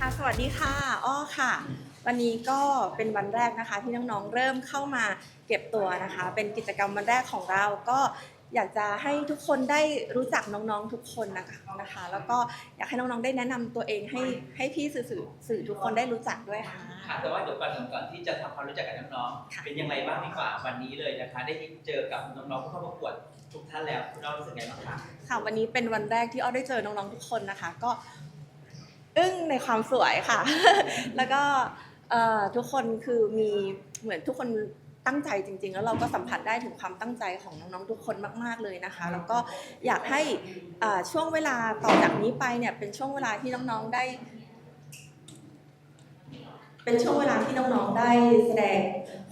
ค่ะสวัสดีค่ะอ้อค่ะ วันนี้ก็เป็นวันแรกนะคะ ที่น้องๆเริ่มเข้ามาเก็บตัวนะคะ เป็นกิจกรรมวันแรกของเราก็อยากจะให้ทุกคนได้รู้จักน้องๆทุกคนนะคะนะคะ แล้วก็อยากให้น้องๆได้แนะนำตัวเองให้ให้พี่สื่อสื่อสื่อทุกคนได้รู้จักด้วยค่ะ ค่ะแต่ว่าเดี๋ยวก่อนก่อนที่จะทำความรู้จักกับน้องค่ะ ๆเป็นยังไงบ้างดีกว่าวันนี้เลยนะคะ ได้เจอกับน้องๆผู้เข้าประกวดทุกท่านแล้วคุณน้องรู้สึกไงบ้างคะค่ะวันนี้เป็นวันแรกที่อ้อได้เจอน้องๆทุกคนนะคะ ก็ อึ้งในความสวยค่ะ แล้วก็เอ่อทุกคนคือมีเหมือนทุกคนตั้งใจจริง ๆ แล้วเราก็สัมผัสได้ถึงความตั้งใจของน้องๆทุกคนมาก ๆเลยนะคะ แล้วก็อยากให้เอ่อช่วงเวลาต่อจากนี้ไปเนี่ยเป็นช่วงเวลาที่น้องๆได้ เป็นช่วงเวลาที่น้องๆได้แสดง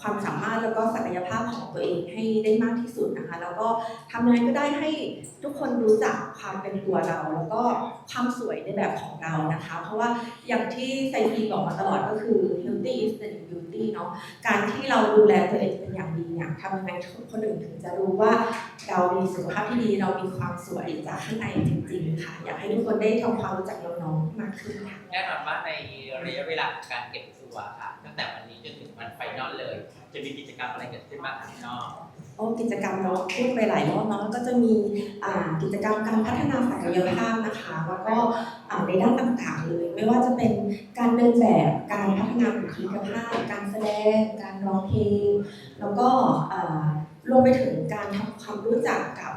ความสามารถแล้วก็ศักยภาพของตัวเองให้ได้มากที่สุดนะคะ แล้วก็ทำยังไงก็ได้ให้ทุกคนรู้จักความเป็นตัวเรา แล้วก็ความสวยในแบบของเรานะคะ เพราะว่าอย่างที่ไซฟีบอกมาตลอดก็คือ healthy is the new beauty เนาะการที่เราดูแลตัวเองเป็นอย่างดีเนี่ยทำยังไงคนอื่นถึงจะรู้ว่าเรามีสุขภาพที่ดีเรามีความสวยจากข้างในจริง ๆ ค่ะ อยากให้ทุกคนได้ทำความรู้จักน้องๆมากขึ้นค่ะแน่นอนว่าในระยะเวลาของการเก็บตัวค่ะ ตั้งแต่วันนี้จนถึงวันไฟนอลเลย จะมีกิจกรรมอะไรเกิดขึ้นบ้างคะพี่น้องโอ้กิจกรรมเราพูดไปหลายรอบเนาะก็จะมีกิจกรรมการพัฒนาศักยภาพนะคะ แล้วก็ในด้านต่างๆเลย ไม่ว่าจะเป็นการเดินแบบการพัฒนาบุคลิกภาพ การแสดง การร้องเพลงแล้วก็รวมไปถึงการทำความรู้จักกับ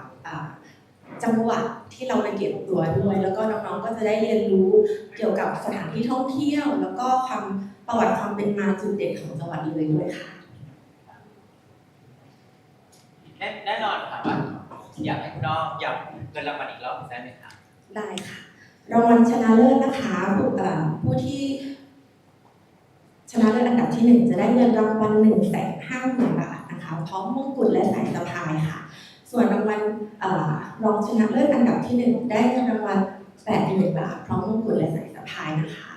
จังหวัด ที่เราไปเก็บตัวด้วย แล้วก็น้องๆก็จะได้เรียนรู้เกี่ยวกับสถานที่ท่องเที่ยว แล้วก็ความประวัติความเป็นมาจุดเด่นของจังหวัดเลยด้วยค่ะแน่แน่นอนค่ะว่าอยากให้คุณน้องย้ำเงินรางวัลอีกรอบหนึ่งได้ไหมคะได้ค่ะรางวัลชนะเลิศนะคะผู้เอ่อผู้ที่ชนะเลิศอันดับที่หนึ่งจะได้เงินรางวัลหนึ่งแสนห้าหมื่นบาทนะคะพร้อมมงกุฎและสายสะพายค่ะ ส่วนรางวัลรองชนะเลิศอันดับที่หนึ่งได้เงินรางวัลแปดหมื่นบาทพร้อมมงกุฎและสายสะพายนะคะ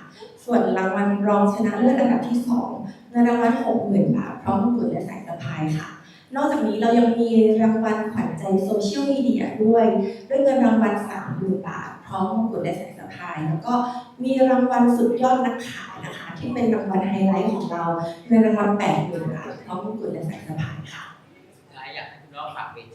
ส่วนรางวัลรองชนะเลิศอันดับที่สองเงินรางวัลหกหมื่นบาทพร้อมมงกุฎและสายสะพายค่ะ นอกจากนี้เรายังมีรางวัลขวัญใจโซเชียลมีเดียด้วย ด้วยเงินรางวัลสามหมื่นบาทพร้อมมงกุฎและสายสะพาย แล้วก็มีรางวัลสุดยอดนักขายนะคะ ที่เป็นรางวัลไฮไลท์ของเราเงินรางวัลแปดหมื่นบาทพร้อมมงกุฎและสายสะพายค่ะอยากให้คุณน้องฝากเวที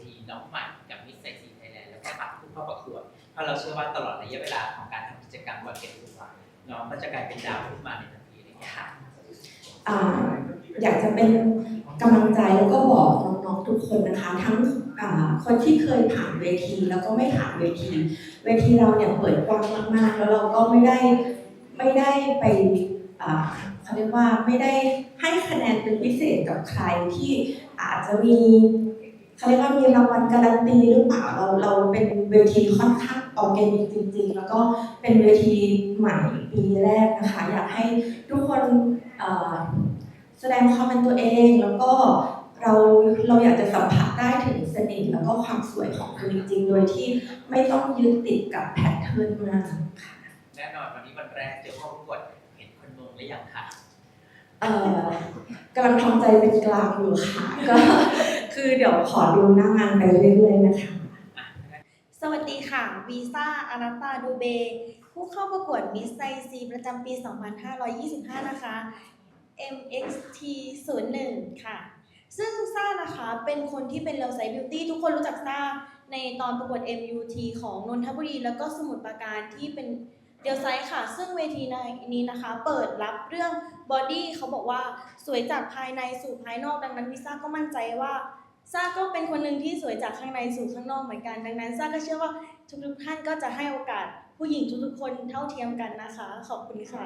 ราะเราเชื่อว่าตลอดระยะเวลาของการทำกิจกรรมวันเก็บตัวน้องก็จะกลายเป็นดาวขึ้นมาในทันทีเลยค่ะอยากจะเป็นกำลังใจแล้วก็บอกน้องๆทุกคนนะคะ ทั้งคนที่เคยผ่านเวทีแล้วก็ไม่ผ่านเวที เวทีเราเนี่ยเปิดกว้างมากๆ แล้วเราก็ไม่ได้ไม่ได้ไปเขาเรียกว่าไม่ได้ให้คะแนนเป็นพิเศษกับใครที่อาจจะมีเขาเรียกว่ามีรางวัลการันตีหรือเปล่าเราเราเป็นเวทีค่อนข้าง ออร์แกนิกจริงๆ แล้วก็เป็นเวทีใหม่ปีแรกนะคะ อยากให้ทุกคนเอ่อแสดงความเป็นตัวเองแล้วก็เราเราอยากจะสัมผัสได้ถึงเสน่ห์แล้วก็ความสวยของคุณจริงๆ โดยที่ไม่ต้องยึดติดกับแพทเทิร์นมากค่ะแน่นอนวันนี้วันแรกเจอเข้าประกวดเห็นคนมงหรือยังคะเอ่อกำลังทำใจเป็นกลางอยู่ค่ะก็คือเดี๋ยวขอดูหน้างานไปเรื่อยๆนะคะอะ สวัสดีค่ะ วีซ่าอาราตาดูเบ ผู้เข้าประกวดมิสไซซีประจำปี 2525 นะคะ MXT 01ค่ะ ซึ่งซ่านะคะเป็นคนที่เป็นเลวไซบิวตี้ทุกคนรู้จักซ่าในตอนประกวด MUT ของนนทบุรี แล้วก็สมุทรปราการที่เป็นเดลไซต์ค่ะ ซึ่งเวทีในนี้นะคะ เปิดรับเรื่องบอดี้เขาบอกว่าสวยจากภายในสู่ภายนอกดังนั้นวิซ่าก็มั่นใจว่า ซ่าก็เป็นคนหนึ่งที่สวยจากข้างในสู่ข้างนอกเหมือนกัน ดังนั้นซ่าก็เชื่อว่าทุกๆท่านก็จะให้โอกาสผู้หญิงทุกๆคนเท่าเทียมกันนะคะ ขอบคุณค่ะ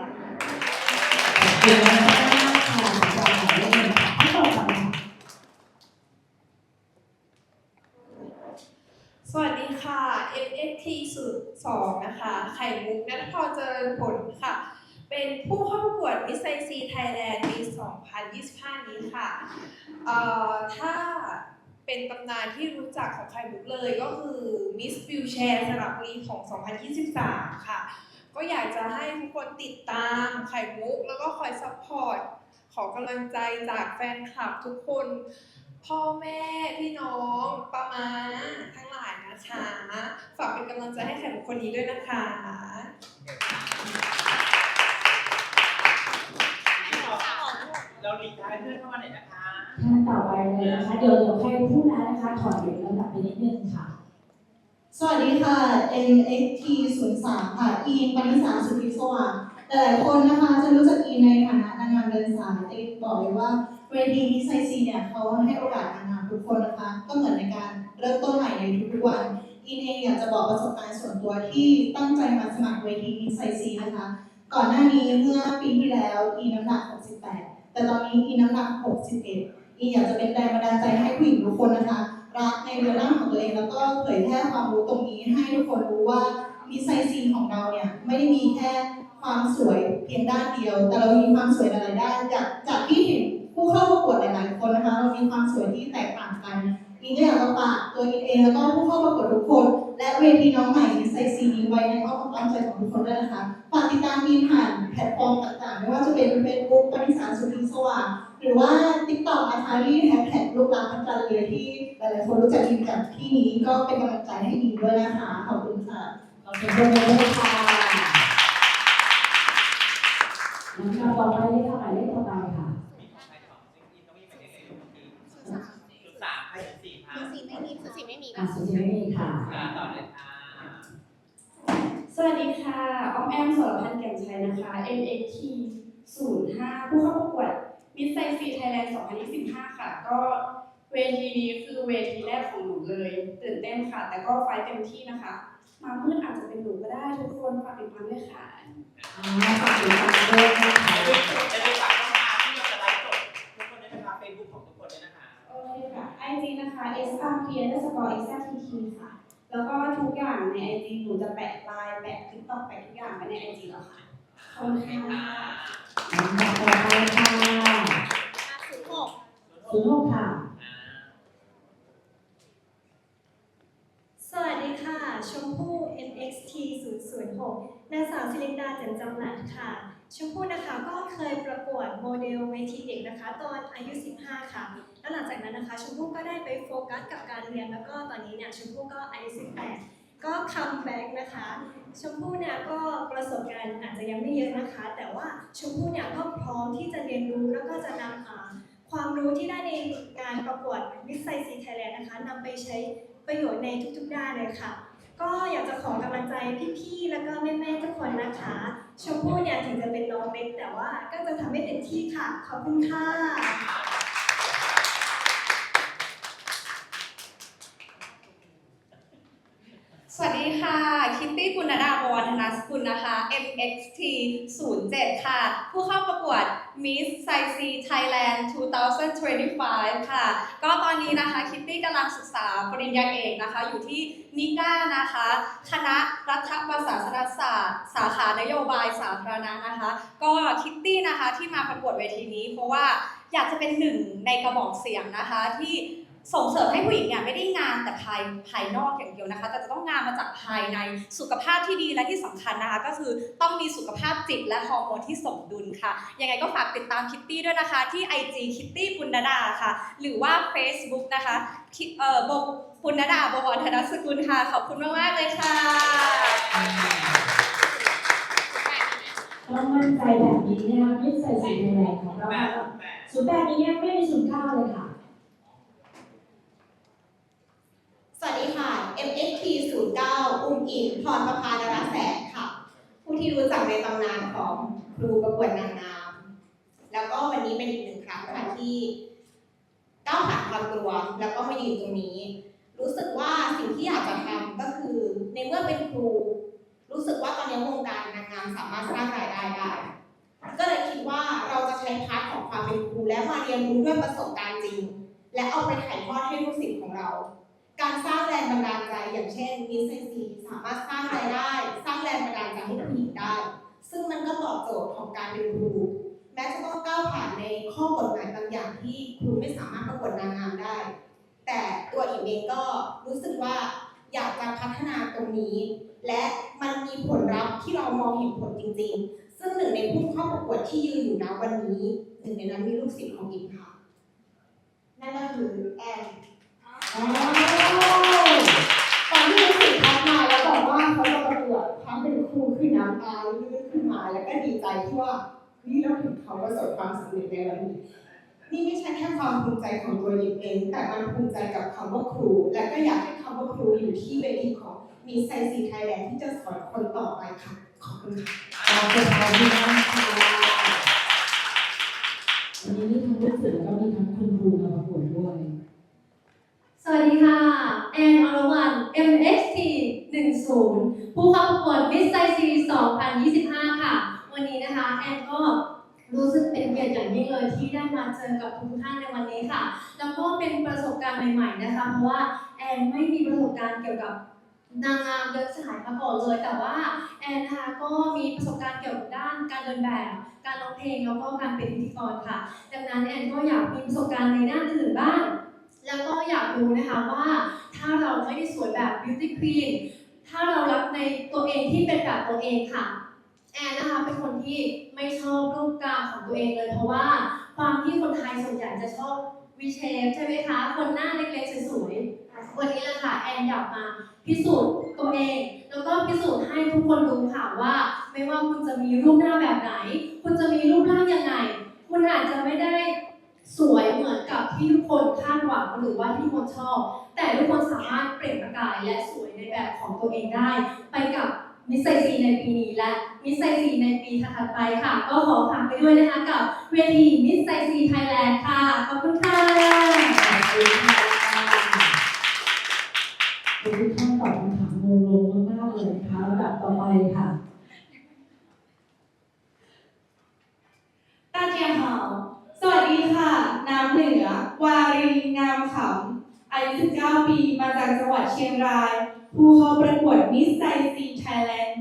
เยวนะคะค่ะขอถามเรื่องหนึ่งค่ะที่ต่อค่ะสวัสดีค่ะ NFT สูตร2นะคะ ไข่มุกนัทพรเจริญผลค่ะ เป็นผู้เข้าประกวด Miss IC Thailand ปี 2025 นี้ค่ะถ้าเป็นตำนานที่รู้จักของไข่มุกเลยก็คือ Miss Wheelchair สระบุรีของ 2023 ค่ะ ก็อยากจะให้ทุกคนติดตามไข่มุก แล้วก็คอยซัพพอร์ตขอกำลังใจจากแฟนคลับทุกคน พ่อแม่พี่น้องป้ามาทั้งหลายนะคะ ฝากเป็นกำลังใจให้ไข่มุกคนนี้ด้วยนะคะ ปิดท้ายเพื่อนเข้ามาหน่อยนะคะท่านต่อไปเลยนะคะ เดี๋ยวเดี๋ยวใครพูดแล้วนะคะถอยลำดับไปนิดนึงค่ะ สวัสดีค่ะ NXT 0 3ค่ะ อีนปณิสาสุทธิสว่างหลายๆคนนะคะจะรู้จักอีนในฐานะนางงามเดินสายแต่บอกเลยว่าเวทีมิสไซซีเนี่ยเขาให้โอกาสนางงามทุกคนนะคะ ก็เหมือนในการเริ่มต้นใหม่ในทุกๆวันอีนเองอยากจะบอกประสบการณ์ส่วนตัวที่ตั้งใจมาสมัครเวทีมิสไซซีนะคะ ก่อนหน้านี้เมื่อปีที่แล้วอีน้ำหนัก 68 แต่ตอนนี้อีน้ำหนัก 61 อีอยากจะเป็นแรงบันดาลใจให้ผู้หญิงทุกคนนะคะ รักในเรือร่างของตัวเอง แล้วก็เผยแพร่ความรู้ตรงนี้ให้ทุกคนรู้ว่ามิสไซซีของเราเนี่ยไม่ได้มีแค่ความสวยเพียงด้านเดียว แต่เรามีความสวยหลายๆด้านจากจากที่เห็นผู้เข้าประกวดหลายๆคนนะคะ เรามีความสวยที่แตกต่างกัน อินก็อยากจะฝากตัวอินเองแล้วก็ผู้เข้าประกวดทุกคน และเวทีน้องใหม่มิสไซซีนี้ไว้ในอ้อมอกอ้อมใจของทุกคนด้วยนะคะฝากติดตามมีผ่านแพลตฟอร์มต่างๆ ไม่ว่าจะเป็นเฟซบุ๊กปณิสารสุริสว่างหรือว่า TikTok นะคะที่แฮชแท็กลูกรักพัฒนเรียที่หลายๆคนรู้จักดีจากที่นี้ก็เป็นกำลังใจให้ดีด้วยนะคะขอบคุณค่ะขอบคุณด้วยค่ะลำดับต่อไปเลยค่ะหมายเลขต่อไปค่ะ อะสุดท้ายนี่ค่ะ ค่ะต่อเลยค่ะสวัสดีค่ะ ออมแอมสรพันธ์แก่นชัยนะคะ NXT 05 ผู้เข้าประกวด Miss Science Thailand 2025 ค่ะ ก็เวทีนี้คือเวทีแรกของหนูเลย ตื่นเต้นค่ะ แต่ก็ไฟท์เต็มที่นะคะ มามืดอาจจะเป็นหนูก็ได้ทุกคนฝากติดตามด้วยค่ะอ่าฝากติดตามด้วยนะคะ จะได้จะได้ฝาก เคค่ะ IG นะคะ SRP underscore XRTT ค่ะ แล้วก็ทุกอย่างใน IG หนูจะแปะไลน์แปะ TikTok แปะทุกอย่างไว้ใน IG แล้วค่ะ ขอบคุณค่ะลำดับต่อไปค่ะศูนย์หกศูนย์หกค่ะ สวัสดีค่ะ ชมพู่ NXT 006นางสาวศิรินดาจันจำหลัดค่ะ ชมพู่นะคะก็เคยประกวดโมเดลเวทีเด็กนะคะ ตอนอายุ 15 ค่ะ แล้วหลังจากนั้นนะคะชมพู่ก็ได้ไปโฟกัสกับการเรียน แล้วก็ตอนนี้เนี่ยชมพู่ก็อายุ 18 ก็คัมแบ็กนะคะชมพู่เนี่ยก็ประสบการณ์อาจจะยังไม่เยอะนะคะ แต่ว่าชมพู่เนี่ยก็พร้อมที่จะเรียนรู้แล้วก็จะนำความรู้ที่ได้ในการประกวดมิสไซซีไทยแลนด์นะคะนำไปใช้ประโยชน์ในทุกๆด้านเลยค่ะ ก็อยากจะขอกำลังใจพี่ๆ แล้วก็แม่ๆ ทุกคนนะคะ ชมพู่เนี่ยถึงจะเป็นน้องเล็กแต่ว่าก็จะทำให้เต็มที่ค่ะ ขอบคุณค่ะ สวัสดี ค่ะ คิตตี้ปุณณดาบวรธนสกุลนะคะ MXT 07 ค่ะ ผู้เข้าประกวด Miss s i c Thailand 2025 ค่ะ ก็ตอนนี้นะคะคิตตี้กำลังศึกษาปริญญาเอกนะคะ อยู่ที่นิก้านะคะ คณะรัฐประศาสนศาสตร์ สาขานโยบายสาธารณะนะคะ ก็คิตตี้นะคะที่มาประกวดเวทีนี้ เพราะว่าอยากจะเป็นหนึ่งในกระบอกเสียงนะคะที่ ส่งเสริมให้ผู้หญิงเนี่ยไม่ได้งามแต่ภายภายนอกอย่างเดียวนะคะ แต่จะต้องงามมาจากภายในสุขภาพที่ดีและที่สำคัญนะคะก็คือต้องมีสุขภาพจิตและฮอร์โมนที่สมดุลค่ะ ยังไงก็ฝากติดตามคิตตี้ด้วยนะคะที่ IG คิตตี้ปุณดาค่ะ หรือว่า Facebook นะคะเอ่อบกปุณดาบวรธนสกุลค่ะ ขอบคุณมากๆเลยค่ะต้องมั่นใจแบบนี้นะคะมิสไซสีแดงของเราศูนย์แปดนี้ยังไม่มีศูนย์เก้าเลยค่ะ สวัสดีค่ะ MXT 09อุ้มอิงพรประภาดาราแสงค่ะ ผู้ที่รู้จักในตำนานของ ครูประกวดนางงาม แล้วก็วันนี้เป็นอีกหนึ่งครั้งค่ะที่ก้าวผ่านความกลัวแล้วก็มายืนตรงนี้ รู้สึกว่าสิ่งที่อยากจะทำก็คือ ในเมื่อเป็นครู รู้สึกว่าตอนนี้วงการนางงามสามารถสร้างรายได้ได้ก็เลยคิดว่าเราจะใช้พาร์ทของความเป็นครูและมาเรียนรู้ด้วยประสบการณ์จริง และเอาไปถ่ายทอดให้ลูกศิษย์ของเรา การสร้างแรงบันดาลใจอย่างเช่นมิสเซนซีสามารถสร้างรายได้ สร้างแรงบันดาลใจให้ผู้หญิงได้ ซึ่งมันก็ตอบโจทย์ของการเป็นครูแม้จะต้องก้าวผ่านในข้อกฎหมายบางอย่างที่ครูไม่สามารถประกวดนางงามได้ แต่ตัวอิมเองก็รู้สึกว่าอยากจะพัฒนาตรงนี้ และมันมีผลลัพธ์ที่เรามองเห็นผลจริง ๆ ซึ่งหนึ่งในผู้เข้าประกวดที่ยืนอยู่นะวันนี้หนึ่งในนั้นมีลูกศิษย์ของอิมค่ะนั่นก็คือแอนอ้าวตอนที่ลูกศิษย์ทักมาแล้วบอกว่าเขาจะประกวดความเป็นครูคือน้ำตาลื่นขึ้นมา แล้วก็ดีใจที่ว่าเฮ้ยเราเห็นเขาประสบความสำเร็จในวันนี้นี่ไม่ใช่แค่ความภูมิใจของตัวหญิงเอง แต่มันภูมิใจกับคำว่าครู และก็อยากให้คำว่าครูอยู่ที่เวทีของมีไซซีไทยแลนด์ที่จะสอนคนต่อไปค่ะ ขอบคุณค่ะขอบคุณค่ะพี่น้องค่ะวันนี้มีทั้งลูกศิษย์แล้วก็มีทั้งคุณครูมาประกวดด้วย สวัสดีค่ะ แอนอรวรรณ MXT 10 ผู้เข้าประกวด Miss s i z e 2025 ค่ะ วันนี้นะคะ แอนก็รู้สึกเป็นเกียรติอย่างยิ่งเลยที่ได้มาเจอกับทุกท่านในวันนี้ค่ะ แล้วก็เป็นประสบการณ์ใหม่ๆนะคะ เพราะว่าแอนไม่มีประสบการณ์เกี่ยวกับนางงามเดินสายมาก่อนเลย แต่ว่าแอนนะคะก็มีประสบการณ์เกี่ยวกับด้านการเดินแบบ การร้องเพลงแล้วก็การเป็นพิธีกรค่ะ ดังนั้นแอนก็อยากมีประสบการณ์ในด้านอื่นบ้าง แล้วก็อยากรู้นะคะว่าถ้าเราไม่ได้สวยแบบ beauty queen ถ้าเรารักในตัวเองที่เป็นแบบตัวเองค่ะ แอนนะคะเป็นคนที่ไม่ชอบรูปกามของตัวเองเลย เพราะว่าความที่คนไทยส่วนใหญ่จะชอบวีเชฟใช่ไหมคะ คนหน้าเล็กๆสวยๆวันนี้แหละค่ะแอนอยากมาพิสูจน์ตัวเอง แล้วก็พิสูจน์ให้ทุกคนรู้ค่ะว่า ไม่ว่าคุณจะมีรูปหน้าแบบไหน คุณจะมีรูปร่างยังไง คุณอาจจะไม่ได้ สวยเหมือนกับที่ทุก คนคาดหวังหรือว่าที่ทุกคนชอบ แต่ทุกคนสามารถเปล่งประกายและสวยในแบบของตัวเองได้ ไปกับมิสไซซีในปีนี้และมิสไซซีในปีถัดๆไปค่ะ ก็ขอฝากไปด้วยนะคะกับเวทีมิสไซซีไทยแลนด์ค่ะ ขอบคุณค่ะ ขอบคุณค่ะทุกท่านตอบคำถามงงๆมากๆเลยนะคะลำดับต่อไปค่ะ 大家好สวัสดีค่ะ น้ำเหนือ วารีงามขำอายุ19 ปีมาจากจังหวัดเชียงราย ผู้เข้าประกวด Miss s i z e Thailand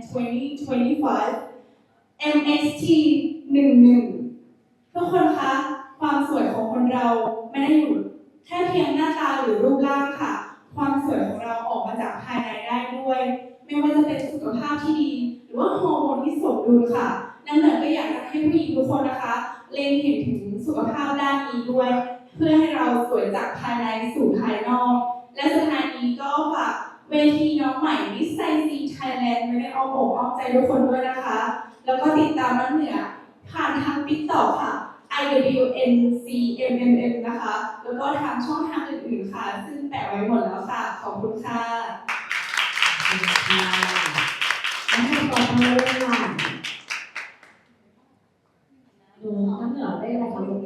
2025 MST 11ทุกคนคะ ความสวยของคนเราไม่ได้อยู่แค่เพียงหน้าตาหรือรูปร่างค่ะ ความสวยของเราออกมาจากภายในได้ด้วย ไม่ว่าจะเป็นสุขภาพที่ดี หรือว่าฮอร์โมนที่สมดุลค่ะนั่นเหนือก็อยากจะให้ผู้หญิงทุกคนนะคะ เล็งเห็นถึงสุขภาพด้านนี้ด้วย เพื่อให้เราสวยจากภายในสู่ภายนอก และสุดท้ายนี้ก็ฝากเวทีน้องใหม่มิสไซซีไทยแลนด์ไม่ได้เอาอกเอาใจทุกคนด้วยนะคะ แล้วก็ติดตามน้ำเหนือผ่านทางติ๊กต็อกค่ะ IWNCMMM นะคะ แล้วก็ทางช่องทางอื่นๆค่ะ ซึ่งแปะไว้หมดแล้วค่ะ ขอบคุณค่ะขอบคุณค่ะน้ำต่อไปเลยค่ะหนูน้ำเหนือได้อะไรคะลูก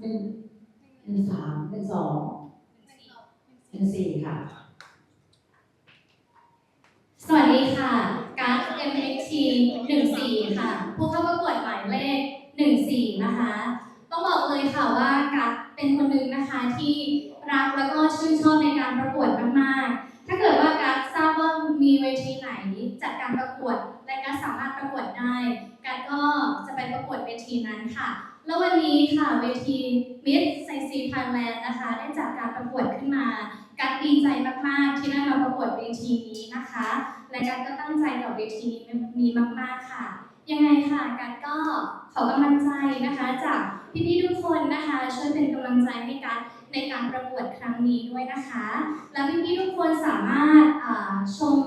หนึ่ง หนึ่งสามหนึ่งสองหนึ่งสี่ค่ะ สวัสดีค่ะการ์ด MXT 14 ค่ะ ผู้เข้าประกวดหมายเลข 14 นะคะ ต้องบอกเลยค่ะว่ากัดเป็นคนหนึ่งนะคะที่รักแล้วก็ชื่นชอบในการประกวดมากๆ ถ้าเกิดว่ากัดทราบว่ามีเวทีไหนจัดการประกวดและกัดสามารถประกวดได้กัดก็จะไปประกวดเวทีนั้นค่ะ แล้ววันนี้ค่ะเวที Miss s i z e Thailand นะคะ ได้จัดการประกวดขึ้นมากัดดีใจมากๆ ที่ได้มาประกวดเวทีนี้นะคะ และกัดก็ตั้งใจกับเวทีนี้มากๆค่ะ ยังไงค่ะกัดก็ขอกำลังใจนะคะจากพี่ๆทุกคนนะคะช่วยเป็นกำลังใจให้กัดในการประกวดครั้งนี้ด้วยนะคะ และพี่ๆทุกคนสามารถชม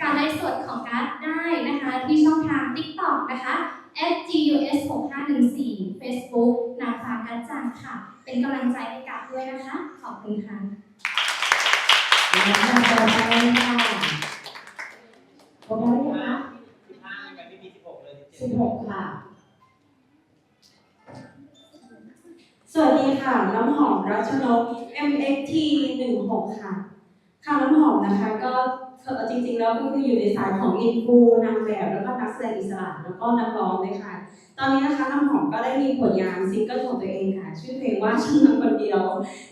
การไลฟ์สดของกัดได้นะคะ ที่ช่องทาง TikTok นะคะ @gus 6514 Facebook นางฟ้ากัดจังค่ะ เป็นกำลังใจให้กัดด้วยนะคะ ขอบคุณค่ะน้ำต่อไปค่ะพร้อมแล้วยังคะสิบห้ายังไม่มีสิบหกเลยสิบหกค่ะ สวัสดีค่ะ น้ำหอมรัชนก MXT 16ค่ะ ค่ะน้ำหอมนะคะก็ จริงๆแล้วก็คืออยู่ในสายของอินฟูนางแบบแล้วก็นักแสดงอิสระแล้วก็นักร้องเลยค่ะ ตอนนี้นะคะน้ำหอมก็ได้มีผลงานซิงเกิลของตัวเองค่ะ ชื่อเพลงว่าฉันนางคนเดียว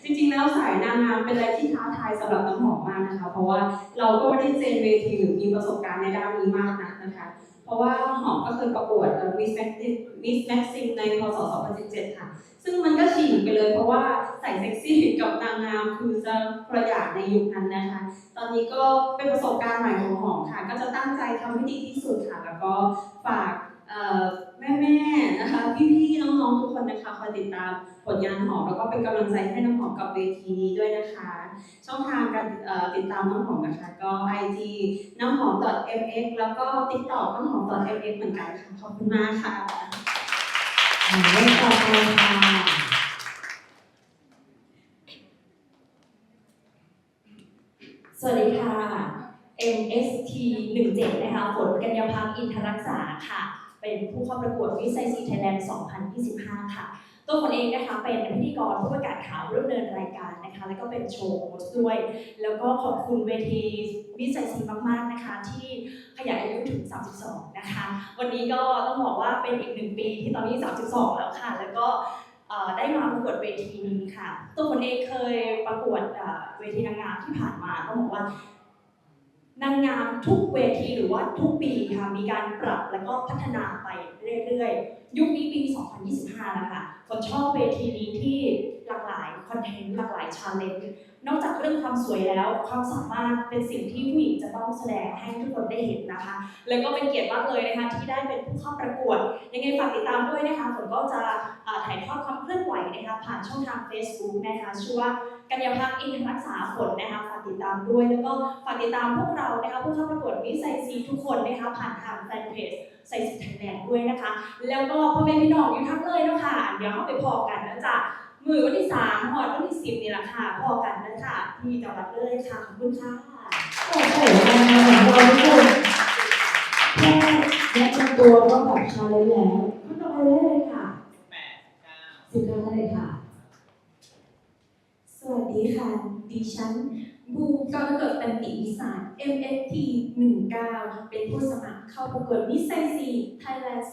จริงๆแล้วสายนางงามเป็นอะไรที่ท้าทายสำหรับน้ำหอมมากนะคะ เพราะว่าเราก็ไม่ได้เจนเวทีหรือมีประสบการณ์ในด้านนี้มากนักนะคะ เพราะว่าหอมก็เคยประกวดมิสแม็กซิมิสแม็กซิมในพศ 2017 ค่ะ ซึ่งมันก็ฉีกไปเลยเพราะว่าใส่เซ็กซี่กับนางงามคือจะประหยัดในยุคนั้นนะคะ ตอนนี้ก็เป็นประสบการณ์ใหม่ของหอมค่ะ ก็จะตั้งใจทำให้ดีที่สุดค่ะ แล้วก็ฝากแม่ๆนะคะ พี่ๆ น้องๆ ทุกคนนะคะคอยติดตาม ผลงานหอมแล้วก็เป็นกำลังใจให้น้ำหอมกับเวทีนี้ด้วยนะคะ ช่องทางการติดตามน้ำหอมนะคะก็ไอจีน้ำหอม .mx แล้วก็ติดต่อน้ำหอม .mx เหมือนกันค่ะขอบคุณมากค่ะหมายเลขต่อไปค่ะสวัสดีค่ะ MST 17นะคะฝนกัญญาพักอินทรักษาค่ะ เป็นผู้เข้าประกวดวิสัยซีไทยแลนด์ 2025 ค่ะ ตัวคนเองนะคะเป็นพิธีกรผู้ประกาศข่าวร่วมเดินรายการนะคะ แล้วก็เป็นโชว์โฮสด้วย แล้วก็ขอบคุณเวทีวิสัยซีมากๆนะคะ ที่ขยายอายุถึง 32 นะคะ วันนี้ก็ต้องบอกว่าเป็นอีกหนึ่งปีที่ตอนนี้ 32 แล้วค่ะ แล้วก็ได้มาประกวดเวทีนี้ค่ะ ตัวคนเองเคยประกวดเอ่อเวทีนางงามที่ผ่านมาต้องบอกว่า นางงามทุกเวทีหรือว่าทุกปีค่ะมีการปรับแล้วก็พัฒนาไปเรื่อยๆ ยุคนี้ปี 2025แล้วค่ะคนชอบเวทีนี้ที่ หลากหลายคอนเทนต์หลากหลายชาเลนจ์นอกจากเรื่องความสวยแล้ว ความสามารถเป็นสิ่งที่ผู้หญิงจะต้องแสดงให้ทุกคนได้เห็นนะคะ แล้วก็เป็นเกียรติมากเลยนะคะที่ได้เป็นผู้เข้าประกวด ยังไงฝากติดตามด้วยนะคะฝนก็จะถ่ายทอดความเคลื่อนไหวนะคะผ่านช่องทาง Facebook นะคะชื่อว่ากัญญาพักอินทรักษาผลนะคะฝากติดตามด้วย แล้วก็ฝากติดตามพวกเรานะคะผู้เข้าประกวดมิสไซซีทุกคนนะคะผ่านทางแฟนเพจไซซีไทยแลนด์ด้วยนะคะ แล้วก็พ่อแม่พี่น้องอยู่ทั้งเลยเนาะค่ะเดี๋ยวเข้าไปพอกันนะจ๊ะ มือวันที่สามหอดวันที่สิบนี่แหละค่ะพอกันนะจ๊ะที่จังหวัดเลยค่ะขอบคุณค่ะโอ้โหเราทุกคนแค่แนะนำตัวก็แบบชาเลนจ์แล้วก็ต่อไปเลยค่ะแปดเก้าสิบเก้าเลยค่ะ สวัสดีค่ะดิฉัน บูกรกฎตันติวิสาร MFT 19 เป็นผู้สมัครเข้าประกวดมิสไซซีไทยแลนด์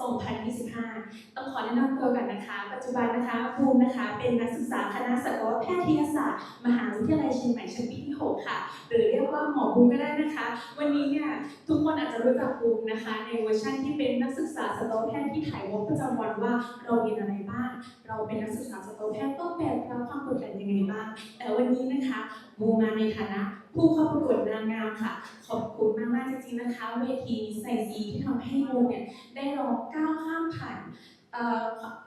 2025 ต้องขอแนะนำตัวกันนะคะ ปัจจุบันนะคะบูมนะคะ เป็นนักศึกษาคณะสัตวแพทยศาสตร์ มหาวิทยาลัยเชียงใหม่ชั้นปีที่ 6 ค่ะ หรือเรียกว่าหมอบูมก็ได้นะคะ วันนี้เนี่ยทุกคนอาจจะรู้จักบูมนะคะ ในเวอร์ชันที่เป็นนักศึกษาสัตวแพทย์ที่ถ่ายวอล์กประจำวันว่าเราเรียนอะไรบ้าง เราเป็นนักศึกษาสัตวแพทย์ต้องแบกรับความกดดันยังไงบ้าง แต่วันนี้นะคะบูมมาในฐานะ ผู้เข้าประกวดนางงามค่ะ ขอบคุณมากมากจริงๆนะคะ เวทีใส่สีที่ทำให้บูมเนี่ยได้ลองก้าวข้ามผ่าน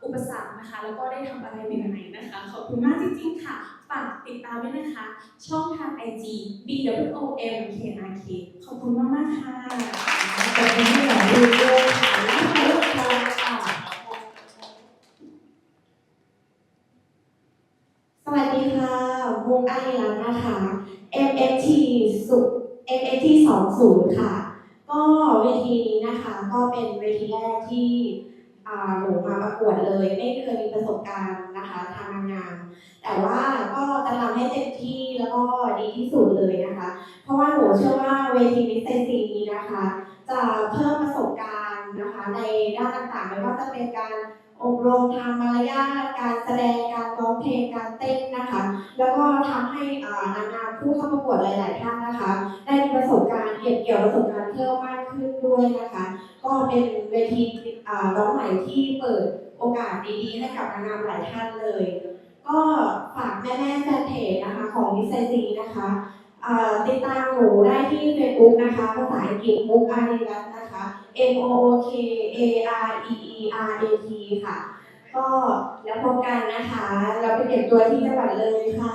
อุปสรรคนะคะ แล้วก็ได้ทำอะไรใหม่ๆนะคะ ขอบคุณมากจริงๆค่ะ ฝากติดตามด้วยนะคะ ช่องทาง IG B W O M K R K ขอบคุณมากๆค่ะขอบคุณที่หมอดูด้วยค่ะและขอบคุณค่ะสวัสดีค่ะมุกอรันนะคะ MFT สุด MFT 20 ค่ะ ก็เวทีนี้นะคะก็เป็นเวทีแรกที่หนูมาประกวดเลย ไม่เคยมีประสบการณ์นะคะทางนางงามแต่ว่าก็จะทำให้เต็มที่แล้วก็ดีที่สุดเลยนะคะ เพราะว่าหนูเชื่อว่าเวทีมิสเตอร์ซีนี้นะคะ จะเพิ่มประสบการณ์นะคะในด้านต่างๆไม่ว่าจะเป็นการ อบรมทางมารยาทการแสดงการร้องเพลงการเต้นนะคะ แล้วก็ทำให้อ่านางงามผู้เข้าประกวดหลาย ๆ ท่านนะคะ ได้มีประสบการณ์เก็บเกี่ยวประสบการณ์เพิ่มมากขึ้นด้วยนะคะ ก็เป็นเวทีอ่าน้องใหม่ที่เปิดโอกาสดีๆให้กับนางงามหลายท่านเลย ก็ฝากแม่ๆแฟนเพจนะคะของมิสไซซีนะคะติดตามหนูได้ที่ Facebook นะคะภาษาอังกฤษมุกอารีรัตน์นะคะ M O O K A R E E R A T ค่ะ ก็แล้วพบกันนะคะ เราไปเก็บตัวที่จังหวัดเลยค่ะ